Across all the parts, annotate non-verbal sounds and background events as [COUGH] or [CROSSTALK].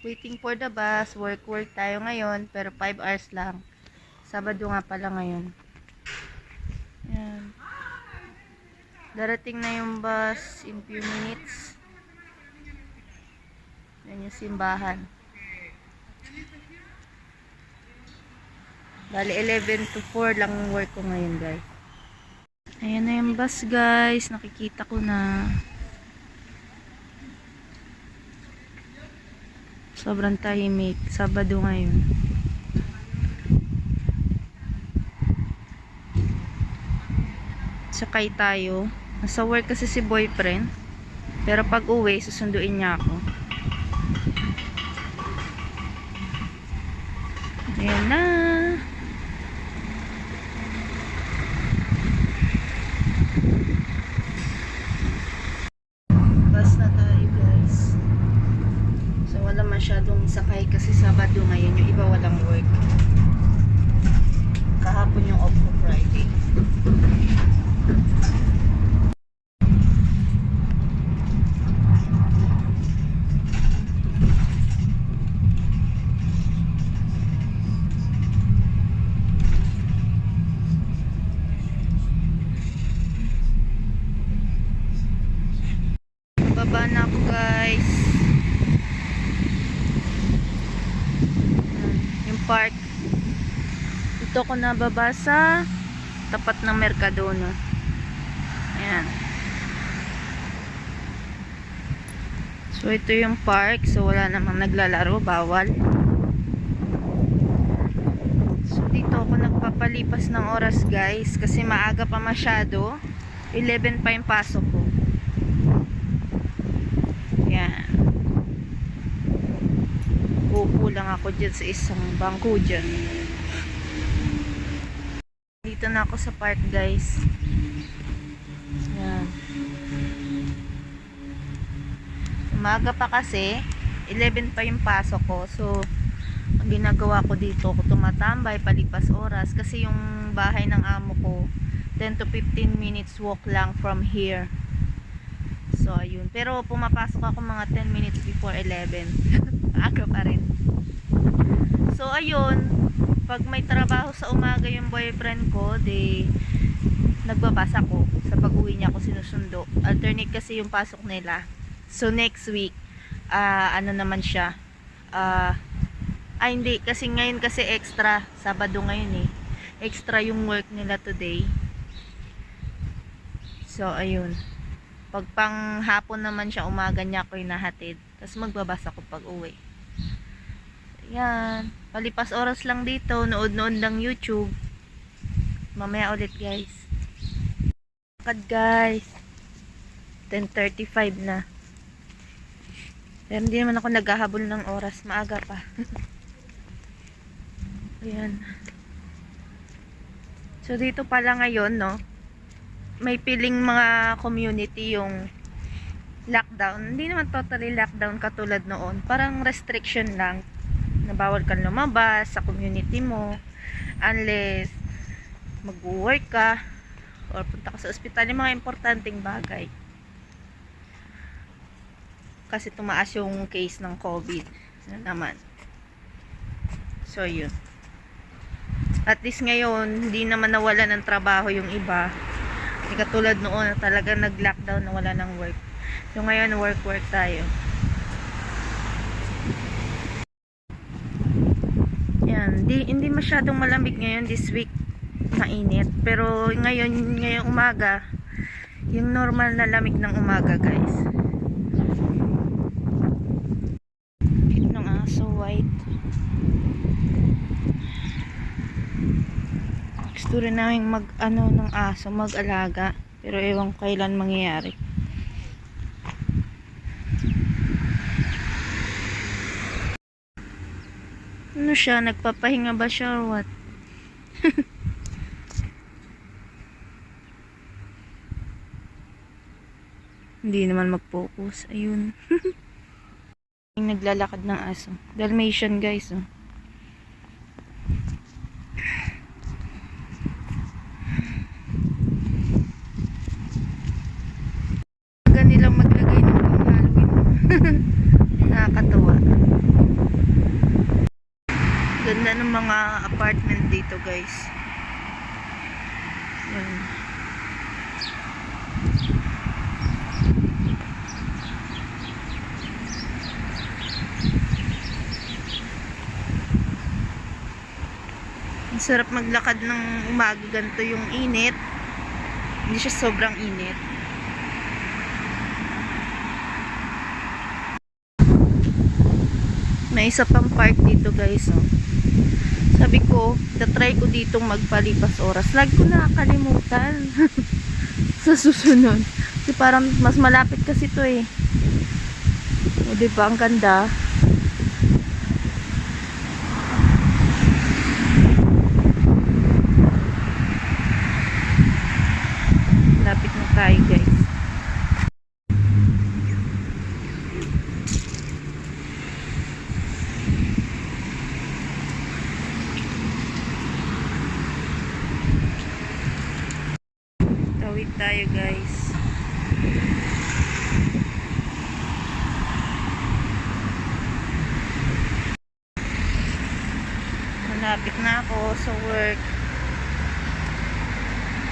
waiting for the bus. Work, work tayo ngayon. Pero 5 hours lang. Sabado nga pala ngayon. Yan. Darating na yung bus in few minutes. Yan yung simbahan. Bali, 11 to 4 lang work ko ngayon, guys. Ayan na yung bus, guys. Nakikita ko na. Sobrang tahimik. Sabado ngayon. Sakay tayo. Nasa work kasi si boyfriend. Pero pag uwi, susunduin niya ako. Ayan na. Bus na tayo guys. So wala masyadong sakay kasi Sabado ngayon. Yung iba walang work. Kahapon yung off ko Friday. Baba na ako guys. Ayan, Yung park. Dito ko nababa sa tapat ng Mercadona. Ayan. So ito yung park. So wala namang naglalaro. Bawal. So dito ako nagpapalipas ng oras guys. Kasi maaga pa masyado. 11 pa yung pasok ko. Yan. Upo lang ako dyan sa isang bangko dyan. Dito na ako sa park guys. Yan. Umaga pa kasi. 11 pa yung pasok ko. So, ang ginagawa ko dito, ko tumatambay, palipas oras. Kasi yung bahay ng amo ko, 10 to 15 minutes walk lang from here. So, ayun. Pero pumapasok ako mga 10 minutes before 11. [LAUGHS] Aga pa rin. So, ayun. Pag may trabaho sa umaga yung boyfriend ko, de nagbabasa ko. Sa pag-uwi niya ako sinusundo. Alternate kasi yung pasok nila. So, next week, ah ano naman siya. Ah, ay, hindi. Kasi ngayon kasi extra. Sabado ngayon eh. Extra yung work nila today. So, ayun. Pag pang hapon naman siya, umaga niya ako hinahatid. Tapos magbabasa ko pag uwi. Yan. Palipas oras lang dito. Nood-nood lang YouTube. Mamaya ulit guys. Lakad guys. 10.35 na. Pero hindi naman ako naghahabol ng oras. Maaga pa. [LAUGHS] Ayan. So dito pala ngayon, no? may piling mga community yung lockdown. Hindi naman totally lockdown katulad noon. Parang restriction lang. Na bawal kang lumabas sa community mo. Unless mag-work ka or punta ka sa ospital. Yung mga importanteng bagay. Kasi tumaas yung case ng COVID. Na naman. So, yun. At least ngayon, hindi naman nawala ng trabaho yung iba. Hindi katulad noon na talaga nag-lockdown na wala ng work. So ngayon work-work tayo. Yan, di, hindi masyadong malamig ngayon this week. Mainit. Pero ngayon, ngayong umaga, yung normal na lamig ng umaga guys. Ng aso, white. gusto rin namin mag ano ng aso mag-alaga pero ewan kailan mangyayari ano siya? Nagpapahinga ba siya or what? [LAUGHS] Hindi naman mag-focus. Ayun. [LAUGHS] Yung naglalakad ng aso. Dalmatian guys oh Aga nilang maglagay ng pang Halloween. Nakakatuwa. Mga apartment dito guys. Yan. Ang sarap maglakad ng umaga ganito yung init. Hindi siya sobrang init. May isa pang park dito guys. Oh. Sabi ko, tatry ko ditong magpalipas oras. Lagi ko nakakalimutan. [LAUGHS] Sa susunod. Kasi parang mas malapit kasi to eh. O diba, ang ganda. Lapit na tayo. Tawid tayo guys. Malapit na ako sa work.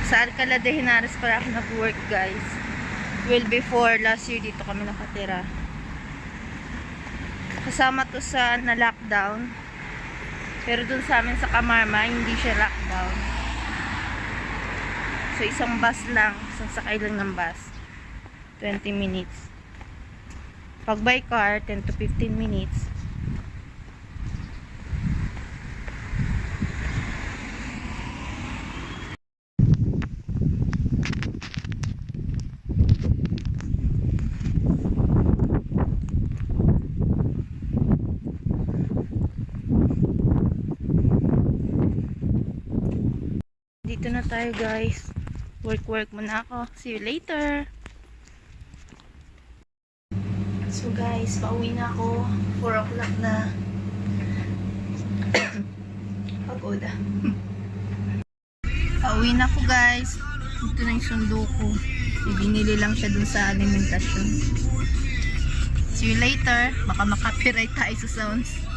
Sa Alcala de Henares para ako nag-work guys. Well, before last year dito kami nakatira. Kasama to sa na-lockdown. Pero dun sa amin sa Kamarma, hindi siya lockdown. So, isang bus lang. Isang sakay lang ng bus. 20 minutes. Pag by car, 10 to 15 minutes. Dito na tayo guys. Work work muna ako. See you later. So guys, pauwi na ako. 4 o'clock na. [COUGHS] Pagod ah. [LAUGHS] pauwi na ako guys. Ito na yung sundo ko. Binili lang siya dun sa alimentasyon. See you later. Baka makapiright tayo sa sounds.